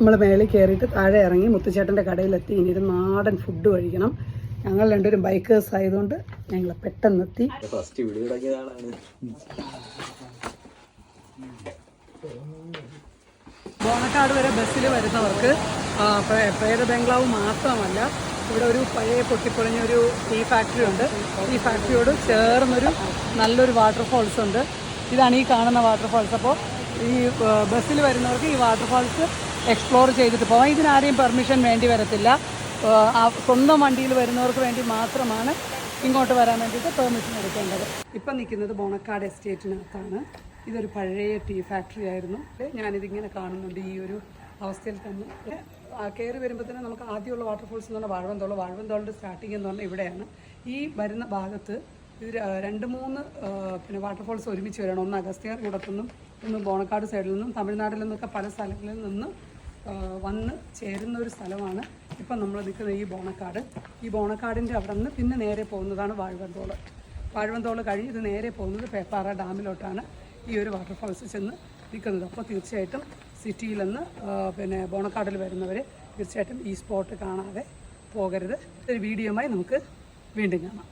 നമ്മൾ മേളിൽ കയറിയിട്ട് താഴെ ഇറങ്ങി മുത്തുച്ചേട്ടന്റെ കടയിലെത്തി. ഇനി ഒരു നാടൻ ഫുഡ് കഴിക്കണം. ഞങ്ങൾ രണ്ടുപേരും ബൈക്കേഴ്സ് ആയതുകൊണ്ട് ഞങ്ങൾ പെട്ടെന്നെത്തി. ഫസ്റ്റ് തുടങ്ങിയതാണ് ബോണക്കാട് വരെ ബസ്സിൽ വരുന്നവർക്ക് പ്രേത ബംഗ്ലാവ് മാത്രമല്ല ഇവിടെ ഒരു പഴയ പൊട്ടിപ്പൊളിഞ്ഞ ഒരു ടീ ഫാക്ടറി ഉണ്ട്. ഈ ഫാക്ടറിയോട് ചേർന്നൊരു നല്ലൊരു വാട്ടർഫോൾസ് ഉണ്ട്. ഇതാണ് ഈ കാണുന്ന വാട്ടർഫോൾസ് അപ്പോൾ ഈ ബസ്സിൽ വരുന്നവർക്ക് ഈ വാട്ടർഫോൾസ് എക്സ്പ്ലോർ ചെയ്തിട്ട് പോകാം ഇതിനാരെയും പെർമിഷൻ വേണ്ടി വരത്തില്ല. സ്വന്തം വണ്ടിയിൽ വരുന്നവർക്ക് വേണ്ടി മാത്രമാണ് ഇങ്ങോട്ട് വരാൻ വേണ്ടിയിട്ട് പെർമിഷൻ എടുക്കേണ്ടത്. ഇപ്പം നിൽക്കുന്നത് ബോണക്കാട് എസ്റ്റേറ്റിനകത്താണ്. ഇതൊരു പഴയ ടീ ഫാക്ടറി ആയിരുന്നു. ഞാനിതിങ്ങനെ കാണുന്നുണ്ട് ഈ ഒരു അവസ്ഥയിൽ തന്നെ. കയറി വരുമ്പോൾ തന്നെ നമുക്ക് ആദ്യമുള്ള വാട്ടർഫോൾസ് എന്ന് പറഞ്ഞാൽ വാഴവന്തോളം. വാഴവന്തോളിന്റെ സ്റ്റാർട്ടിംഗ് എന്ന് പറഞ്ഞാൽ ഇവിടെയാണ്. ഈ വരുന്ന ഭാഗത്ത് ഇത് രണ്ട് മൂന്ന് പിന്നെ വാട്ടർഫോൾസ് ഒരുമിച്ച് വരണം. ഒന്ന് അഗസ്ത്യാർ കൂടത്തുനിന്നും ഒന്ന് ബോണക്കാട് സൈഡിൽ നിന്നും തമിഴ്നാട്ടിൽ നിന്നൊക്കെ പല സ്ഥലങ്ങളിൽ നിന്ന് വന്ന് ചേരുന്ന ഒരു സ്ഥലമാണ്. ഇപ്പം നമ്മൾ നിൽക്കുന്ന ഈ ബോണക്കാട്. ഈ ബോണക്കാടിന്റെ അവിടെ നിന്ന് പിന്നെ നേരെ പോകുന്നതാണ് വാഴവന്തോൾ. വാഴവന്തോൾ കഴിഞ്ഞ് ഇത് നേരെ പോകുന്നത് പേപ്പാറ ഡാമിലോട്ടാണ് ഈ ഒരു വാട്ടർഫോൾസ് ചെന്ന് നിൽക്കുന്നത്. അപ്പോൾ തീർച്ചയായിട്ടും സിറ്റിയിൽ നിന്ന് പിന്നെ ബോണക്കാടിൽ വരുന്നവർ തീർച്ചയായിട്ടും ഈ സ്പോട്ട് കാണാതെ പോകരുത്. ഒരു വീഡിയോയുമായി നമുക്ക് വീണ്ടും കാണാം.